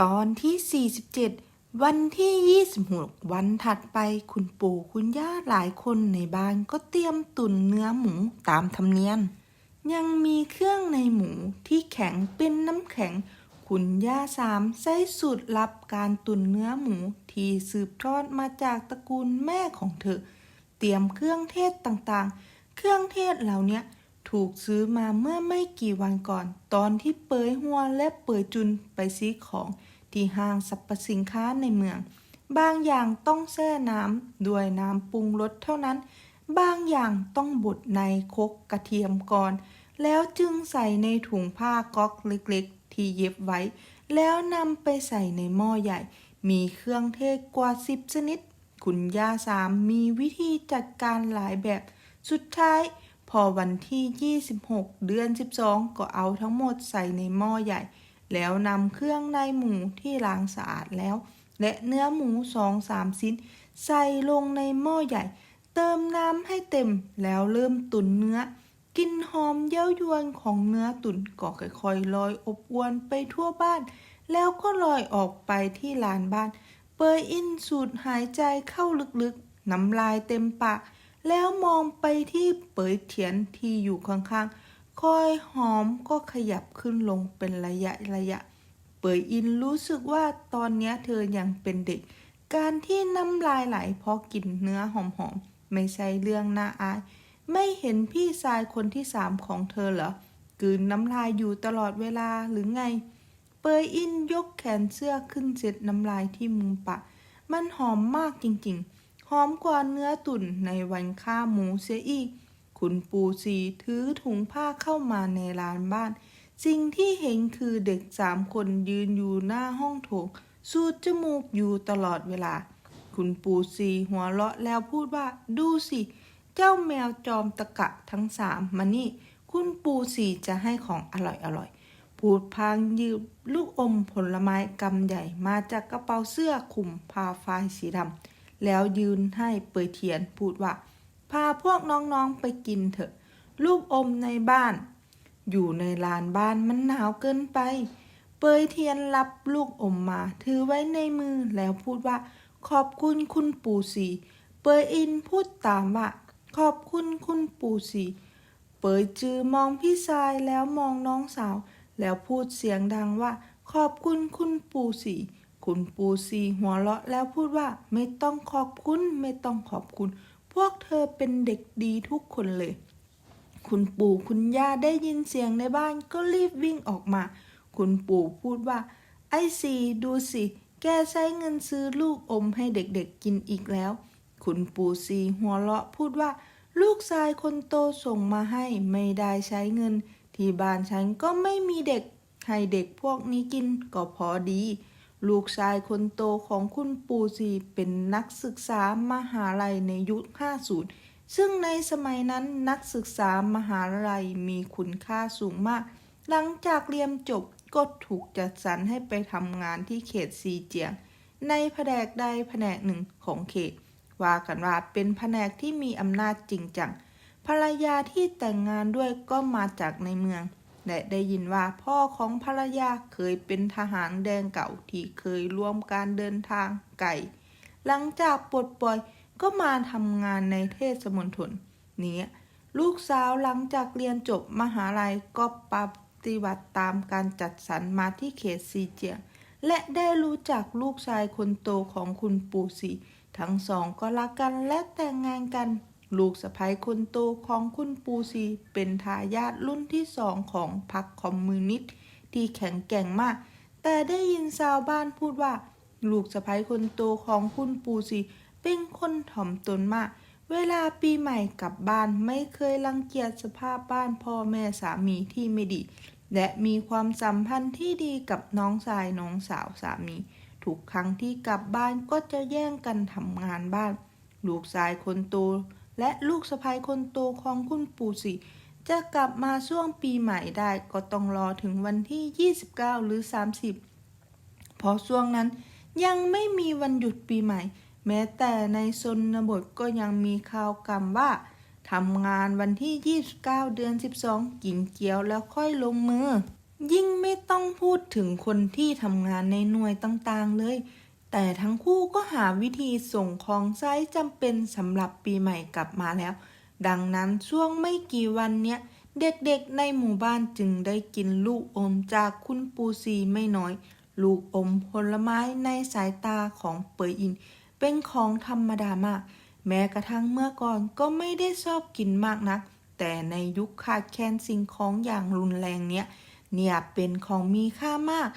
ตอนที่ 47 วันที่ 26 วันถัดไปคุณปู่คุณย่าหลายคนในบ้านก็เตรียมตุนเนื้อหมูตามธรรมเนียม ยังมีเครื่องในหมูที่แข็งเป็นน้ำแข็ง คุณย่าสามใช้สูตรลับการตุนเนื้อหมูที่สืบทอดมาจากตระกูลแม่ของเธอ เตรียมเครื่องเทศต่างๆ เครื่องเทศเหล่านี้ ถูกซื้อมาเมื่อไม่กี่วันก่อน ตอนที่เปยหัวและเปยจุนไปซื้อของที่ห้างสรรพสินค้าในเมือง บางอย่างต้องแช่น้ำด้วยน้ำปรุงรสเท่านั้น บางอย่างต้องบดในคกกระเทียมก่อน แล้วจึงใส่ในถุงผ้าก๊อกเล็กๆ ที่เย็บไว้ แล้วนำไปใส่ในหม้อใหญ่ มีเครื่องเทศกว่าสิบชนิด คุณย่าสามมีวิธีจัดการหลายแบบ สุดท้าย พอวันที่ 26 เดือน 12 ก็เอาทั้งหมดใส่ในหม้อใหญ่ แล้วนำเครื่องในหมูที่ล้างสะอาดแล้ว และเนื้อหมูสองสามชิ้น ใส่ลงในหม้อใหญ่ เติมน้ำให้เต็มแล้วเริ่มตุ๋นเนื้อ กินหอมเย้ายวนของเนื้อตุ๋นก็ค่อยๆลอยอบอวนไปทั่วบ้าน แล้วก็ลอยออกไปที่ลานบ้าน เปยอินสูดหายใจเข้าลึกๆ น้ำลายเต็มปาก แล้วมองไปที่เปยเถียนที่อยู่ข้างๆ คอยหอมก็ขยับขึ้นลงเป็นระยะระยะ เปยอินรู้สึกว่าตอนนี้เธอยังเป็นเด็ก การที่น้ำลายไหลเพราะกลิ่นเนื้อหอมๆ ไม่ใช่เรื่องน่าอาย ไม่เห็นพี่ชายคนที่สามของเธอเหรอกลืนน้ำลายอยู่ตลอดเวลาหรือไง เปยอินยกแขนเสื้อขึ้นเสร็จน้ำลายที่มุมปาก มันหอมมากจริงๆ หอมกว่าเนื้อตุ๋นในวันฆ่าหมูเสียอีก คุณปูสีถือถุงผ้าเข้ามาในลานบ้าน สิ่งที่เห็นคือเด็กสามคนยืนอยู่หน้าห้องโถง สูดจมูกอยู่ตลอดเวลา คุณปูสีหัวเราะแล้วพูดว่าดูสิ เจ้าแมวจอมตะกะทั้งสามมานี่ คุณปูสีจะให้ของอร่อยอร่อยๆพูดพางยืมลูกอมผลไม้กำใหญ่มาจากกระเป๋าเสื้อคลุมผ้าฝ้ายสีดำ แล้วยืนให้เปยเทียนพูดว่า พาพวกน้องๆไปกินเถอะ ลูกอมในบ้าน อยู่ในลานบ้านมันหนาวเกินไป เปยเทียนรับลูกอมมา ถือไว้ในมือแล้วพูดว่า ขอบคุณคุณปู่สีเปยอินพูดตามว่าขอบคุณคุณปู่สีเปยจือมองพี่ชายแล้วมองน้องสาว แล้วพูดเสียงดังว่า ขอบคุณคุณปู่สี คุณปู่สีหัวเราะแล้วพูดว่าไม่ต้องขอบคุณไม่ต้องขอบคุณ พวกเธอเป็นเด็กดีทุกคนเลย คุณปู่คุณย่าได้ยินเสียงในบ้านก็รีบวิ่งออกมา คุณปู่พูดว่า ไอ้สีดูสิ แกใช้เงินซื้อลูกอมให้เด็กๆกินอีกแล้ว คุณปู่สีหัวเราะพูดว่า ลูกชายคนโตส่งมาให้ไม่ได้ใช้เงิน ที่บ้านฉันก็ไม่มีเด็กให้เด็กพวกนี้กินก็พอดี ลูกชายคนโตของคุณปู่สีเป็นนักศึกษามหาลัยในยุค 50 ซึ่งในสมัยนั้นนักศึกษามหาลัยมีคุณค่าสูงมาก หลังจากเรียนจบก็ถูกจัดสรรให้ไปทำงานที่เขตซีเจียง ในแผนกใดแผนกหนึ่งของเขต ว่ากันว่าเป็นแผนกที่มีอำนาจจริงจังภรรยาที่แต่งงานด้วยก็มาจากในเมือง และได้ยินว่าพ่อของภรรยาเคยเป็นทหารแดงเก่าที่เคยร่วมการเดินทางไกลหลังจากปลดปล่อยก็มาทำงานในเทศมณฑลนี้ลูกสาวหลังจากเรียนจบมหาลัยก็ปฏิบัติตามการจัดสรรมาที่เขตซีเจียง และได้รู้จักลูกชายคนโตของคุณปู่สีทั้งสองก็รักกันและแต่งงานกัน ลูกสะใภ้คนโตของคุณปูซีเป็นทายาทรุ่นที่สองของพรรคคอมมิวนิสต์ที่แข็งแกร่งมาก แต่ได้ยินชาวบ้านพูดว่า ลูกสะใภ้คนโตของคุณปูซีเป็นคนถ่อมตนมาก เวลาปีใหม่กลับบ้านไม่เคยรังเกียจสภาพบ้านพ่อแม่สามีที่ไม่ดี และมีความสัมพันธ์ที่ดีกับน้องชายน้องสาวสามี ทุกครั้งที่กลับบ้านก็จะแย่งกันทำงานบ้าน ลูกชายคนโต และลูกสะใภ้คนโตของคุณปู่สิจะกลับมาช่วงปีใหม่ได้ก็ต้องรอถึงวันที่ 29 หรือ 30 เพราะช่วงนั้นยังไม่มีวันหยุดปีใหม่ แม้แต่ในชนบทก็ยังมีข่าวกำว่าทำงานวันที่ 29 เดือน 12 กินเกี๊ยวแล้วค่อยลงมือ ยิ่งไม่ต้องพูดถึงคนที่ทำงานในหน่วยต่างๆเลย แต่ทั้งคู่ก็หาวิธีส่งของใช้จำเป็นสำหรับปีใหม่กลับมาแล้ว ดังนั้นช่วงไม่กี่วันเนี้ย เด็กๆในหมู่บ้านจึงได้กินลูกอมจากคุณปูซีไม่น้อย ลูกอมผลไม้ในสายตาของเปยอิน เป็นของธรรมดามาก แม้กระทั่งเมื่อก่อนก็ไม่ได้ชอบกินมากนัก แต่ในยุคขาดแคลนสิ่งของอย่างรุนแรงเนี้ยเนี่ยเป็นของมีค่ามาก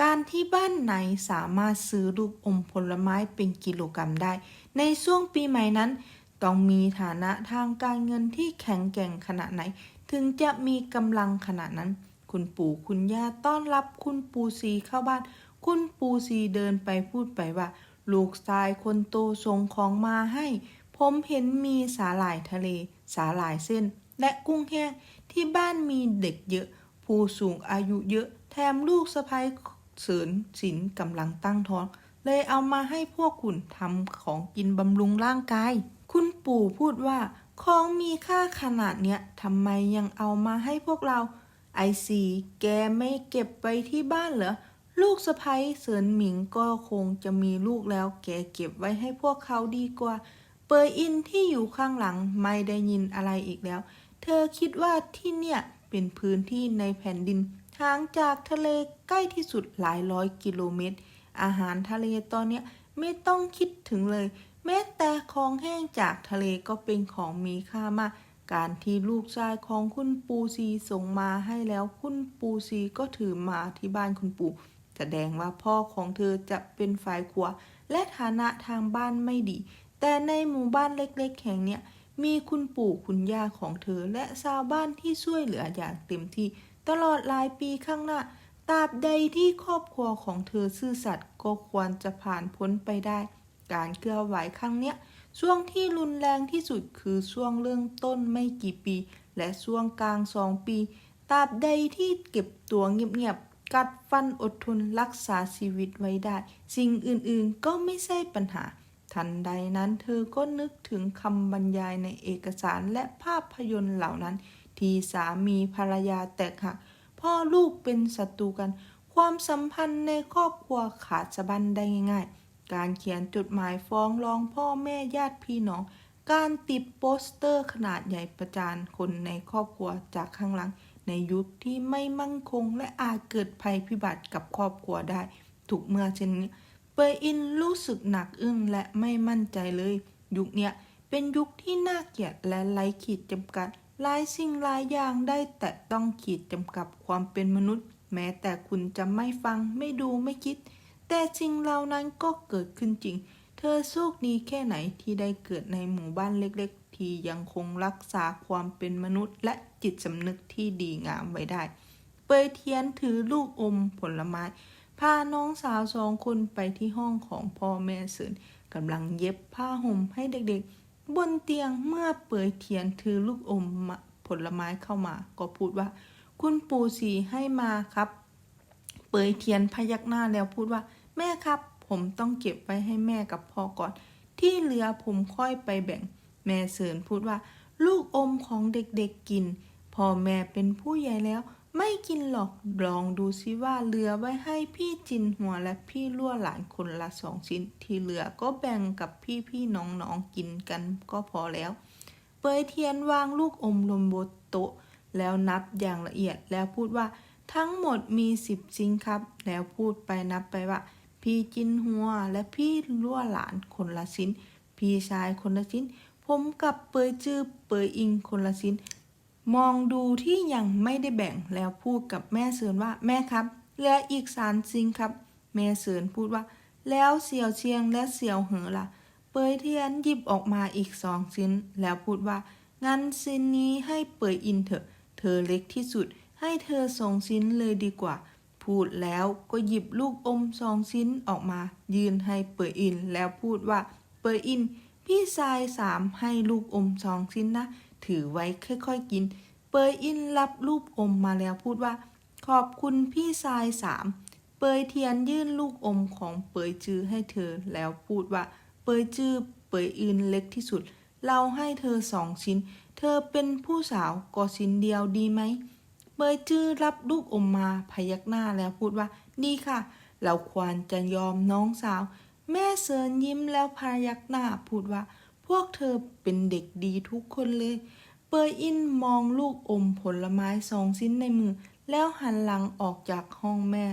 การที่บ้านไหนสามารถซื้อลูกอมผลไม้เป็นกิโลกรรัมได้ ในช่วงปีใหม่นั้น ต้องมีฐานะทางการเงินที่แข็งแกร่งขนาดไหน ถึงจะมีกำลังขนาดนั้น คุณปู่คุณย่าต้อนรับคุณปูซีเข้าบ้าน คุณปูซีเดินไปพูดไปว่า ลูกชายคนโตส่งของมาให้ ผมเห็นมีสาหร่ายทะเล สาหร่ายเส้น และกุ้งแห้งที่บ้านมีเด็กเยอะ ผู้สูงอายุเยอะ แถมลูกสะพ้ย เสริญสินกำลังตั้งท้อง เลยเอามาให้พวกคุณทำของกินบำรุงร่างกาย คุณปู่พูดว่าของมีค่าขนาดเนี้ยทำไมยังเอามาให้พวกเรา ไอซีแกไม่เก็บไว้ที่บ้านเหรอ ลูกสะพ้ยเสริญหมิงก็คงจะมีลูกแล้ว แกเก็บไว้ให้พวกเขาดีกว่า เปยอินที่อยู่ข้างหลังไม่ได้ยินอะไรอีกแล้ว เธอคิดว่าที่เนี่ยเป็นพื้นที่ในแผ่นดิน ห่างจากทะเลใกล้ที่สุดหลายร้อยกิโลเมตร อาหารทะเลตอนนี้ไม่ต้องคิดถึงเลย แม้แต่ของแห้งจากทะเลก็เป็นของมีค่ามาก การที่ลูกชายของคุณปูซีส่งมาให้แล้วคุณปูซีก็ถือมาที่บ้านคุณปู่แสดงว่าพ่อของเธอจะเป็นฝ่ายขวาและฐานะทางบ้านไม่ดี แต่ในหมู่บ้านเล็กๆ แห่งเนี้ยมีคุณปู่คุณย่าของเธอและชาวบ้านที่ช่วยเหลืออย่างเต็มที่ ตลอดหลายปีข้างหน้าตราบใดที่ครอบครัวของเธอซื่อสัตย์ก็ควรจะผ่านพ้นไปได้ การเกลือไหวครั้งเนี้ยช่วงที่รุนแรงที่สุดคือช่วงเริ่มต้นไม่กี่ปี และช่วงกลางสองปีตราบใดที่เก็บตัวเงียบๆกัดฟันอดทนรักษาชีวิตไว้ได้ สิ่งอื่นๆก็ไม่ใช่ปัญหา ทันใดนั้นเธอก็นึกถึงคำบรรยายในเอกสารและภาพยนตร์เหล่านั้น ที่สามีภรรยาแตกหักพ่อลูกเป็นศัตรูกัน ความสัมพันธ์ในครอบครัวขาดสะบั้นได้ง่าย ๆ การเขียนจดหมายฟ้องร้องพ่อแม่ญาติพี่น้อง การติดโปสเตอร์ขนาดใหญ่ประจานคนในครอบครัวจากข้างหลัง ในยุคที่ไม่มั่นคงและอาจเกิดภัยพิบัติกับครอบครัวได้ ถูกเมื่อเช่นนี้เปยอินรู้สึกหนักอึ้งและไม่มั่นใจเลย ยุคเนี้ยเป็นยุคที่น่าเกลียดและไร้ขีดจำกัด หลายสิ่งหลายอย่างได้แต่ต้องขีดจำกัดความเป็นมนุษย์ แม้แต่คุณจะไม่ฟังไม่ดูไม่คิด แต่สิ่งเหล่านั้นก็เกิดขึ้นจริง เธอโชคดีแค่ไหนที่ได้เกิดในหมู่บ้านเล็กๆ ที่ยังคงรักษาความเป็นมนุษย์ และจิตสำนึกที่ดีงามไว้ได้ เปยเทียนถือลูกอมผลไม้ พาน้องสาวสองคนไปที่ห้องของพ่อแม่เสินกำลังเย็บผ้าห่มให้เด็กๆ บนเตียงเมื่อเปยเทียนถือลูกอมผลไม้เข้ามา ก็พูดว่า คุณปู่สีให้มาครับ เปยเทียนพยักหน้าแล้วพูดว่า แม่ครับ ผมต้องเก็บไว้ให้แม่กับพ่อก่อน ที่เหลือผมค่อยไปแบ่ง แม่เสริญพูดว่า ลูกอมของเด็กๆกิน พ่อแม่เป็นผู้ใหญ่แล้ว ไม่กินหรอก ลองดูซิว่าเหลือไว้ให้พี่จินหัวและพี่ลั่วหลานคนละสองชิ้น ที่เหลือก็แบ่งกับพี่ๆน้องๆกินกันก็พอแล้ว เปยเทียนวางลูกอมลงบนโต๊ะแล้วนับอย่างละเอียดแล้วพูดว่าทั้งหมดมีสิบชิ้นครับ แล้วพูดไปนับไปว่า พี่จินหัวและพี่ลั่วหลานคนละชิ้น พี่ชายคนละชิ้น ผมกับเปยจื้อเปยอิงคนละชิ้น มองดูที่ยังไม่ได้แบ่งแล้วพูดกับแม่เสือนว่าแม่ครับเหลืออีกสามชิ้นครับ แม่เสือนพูดว่า แล้วเสี่ยวเชียงและเสี่ยวเหอล่ะ เปยเทียนหยิบออกมาอีกสองชิ้น แล้วพูดว่า งั้นชิ้นนี้ให้เปยอินเถอะ เธอเล็กที่สุด ให้เธอสองชิ้นเลยดีกว่า พูดแล้วก็หยิบลูกอมสองชิ้นออกมา ยืนให้เปยอินแล้วพูดว่า เปยอิน พี่ชายสามให้ลูกอมสองชิ้นนะ ถือไว้ค่อยๆกิน เปยอินรับลูกอมมาแล้วพูดว่า ขอบคุณพี่ชายสามเปยเทียนยื่นลูกอมของเปยจื้อให้เธอแล้วพูดว่า เปยจื้อเปยอินเล็กที่สุด เราให้เธอสองชิ้น เธอเป็นผู้สาวก็ชิ้นเดียวดีไหมเปยจื้อรับลูกอมมาพยักหน้าแล้วพูดว่า ดีค่ะ เราควรจะยอมน้องสาว แม่เซินยิ้มแล้วพยักหน้าพูดว่า พวกเธอเป็นเด็กดีทุกคนเลย เปยอินมองลูกอมผลไม้สองชิ้นในมือ แล้วหันหลังออกจากห้องแม่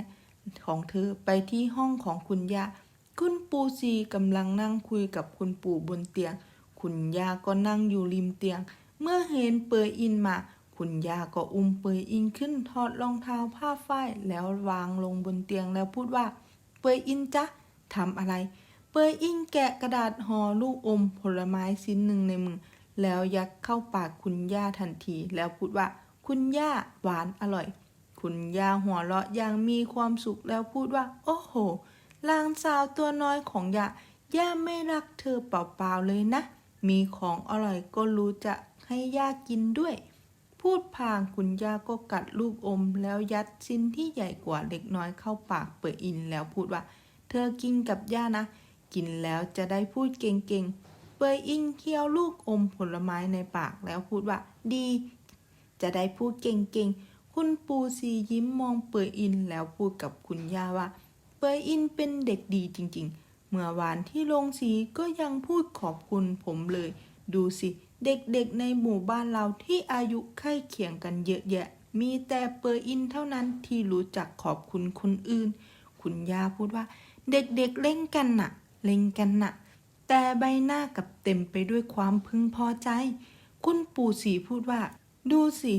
ของเธอไปที่ห้องของคุณย่า คุณปูซีกำลังนั่งคุยกับคุณปู่บนเตียง คุณย่าก็นั่งอยู่ริมเตียง เมื่อเห็นเปยอินมา คุณย่าก็อุ้มเปยอินขึ้นถอดรองเท้าผ้าฝ้ายแล้ววางลงบนเตียงแล้วพูดว่า เปยอินจ๊ะทำอะไร เปยอินแกะกระดาษห่อลูกอมผลไม้ชิ้นหนึ่งในมือแล้วยัดเข้าปากคุณย่าทันที แล้วพูดว่า คุณย่าหวานอร่อย คุณย่าหัวเราะอย่างมีความสุขแล้วพูดว่า โอ้โหลางสาวตัวน้อยของย่าย่าไม่รักเธอเปล่าๆเลยนะ มีของอร่อยก็รู้จะให้ย่ากินด้วย พูดพางคุณย่าก็กัดลูกอม แล้วยัดชิ้นที่ใหญ่กว่าเล็กน้อยเข้าปากเปิดอินแล้วพูดว่า เธอกินกับย่านะ กินแล้วจะได้พูดเก่งๆ เปยอินเคี้ยวลูกอมผลไม้ในปากแล้วพูดว่า ดี จะได้พูดเก่งๆ คุณปูซียิ้มมองเปยอินแล้วพูดกับคุณย่าว่า เปยอินเป็นเด็กดีจริงๆ เมื่อวานที่ลงสีก็ยังพูดขอบคุณผมเลย ดูสิ เด็กๆในหมู่บ้านเราที่อายุใกล้เคียงกันเยอะแยะ มีแต่เปอร์อินเท่านั้นที่รู้จักขอบคุณคนอื่น คุณย่าพูดว่าเด็กๆเล่นกันน่ะ เล่นกันน่ะ แต่ใบหน้ากับเต็มไปด้วยความพึงพอใจ คุณปู่สีพูดว่า ดูสิ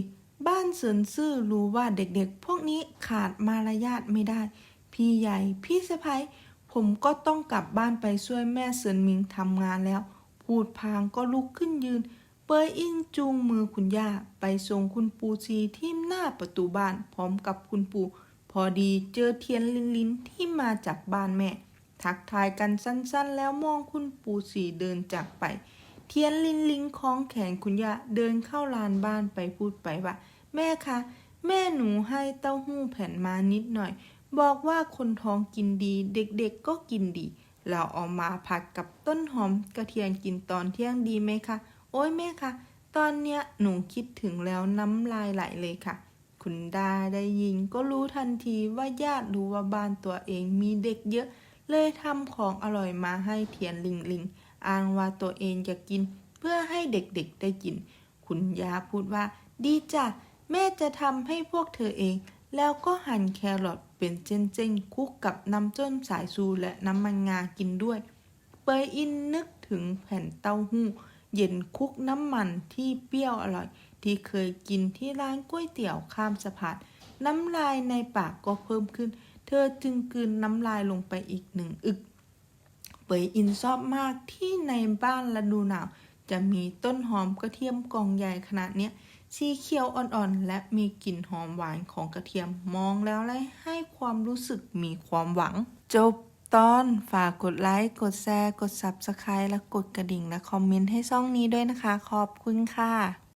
บ้านเสินซื่อรู้ว่าเด็กๆ พวกนี้ขาดมารยาทไม่ได้ พี่ใหญ่ พี่สะพ้ยผมก็ต้องกลับบ้านไปช่วยแม่เซินมิงทำงานแล้ว พูดพางก็ลุกขึ้นยืน เปยอิงจูงมือคุณย่า ไปส่งคุณปู่ซีที่หน้าประตูบ้านพร้อมกับคุณปู่พอดีเจอเทียนลินลินที่มาจากบ้านแม่ ทักทายกันสั้นๆ แล้วมองคุณปู่สีเดินจากไป เทียนลินลิงคล้องแขนคุณย่าเดินเข้าลานบ้านไปพูดไปว่า แม่คะ แม่หนูให้เต้าหู้แผ่นมานิดหน่อย บอกว่าคนท้องกินดีเด็กๆก็กินดี เราเอามาผัดกับต้นหอมกระเทียมกินตอนเที่ยงดีไหมคะ โอ้ยแม่คะตอนเนี้ยหนูคิดถึงแล้วน้ำลายไหลเลยค่ะ คุณดาได้ยินก็รู้ทันทีว่าญาติรู้ว่าบ้านตัวเองมีเด็กเยอะ เลยทำของอร่อยมาให้เทียนลิงลิงอ้างว่าตัวเองจะกิน เพื่อให้เด็กๆได้กิน คุณยาพูดว่า ดีจ้ะแม่จะทำให้พวกเธอเอง แล้วก็หั่นแครอทเป็นเส้นๆคุกกับน้ำจ้นสายซูและน้ำมันงากินด้วย เปยอินนึกถึงแผ่นเต้าหู้ เย็นคุกน้ำมันที่เปรี้ยวอร่อย ที่เคยกินที่ร้านก๋วยเตี๋ยวข้ามสะพาน น้ำลายในปากก็เพิ่มขึ้น เธอจึงกลืนน้ำลายลงไปอีกหนึ่งอึก เปยอินชอบมากที่ในบ้านฤดูหนาว จะมีต้นหอมกระเทียมกองใหญ่ขนาดเนี้ยสีเขียวอ่อนๆ และมีกลิ่นหอมหวานของกระเทียมมองแล้วเลยให้ความรู้สึกมีความหวัง จบตอนฝากกดไลค์ กดแชร์ กด Subscribe และกดกระดิ่งและคอมเมนต์ให้ช่องนี้ด้วยนะคะ ขอบคุณค่ะ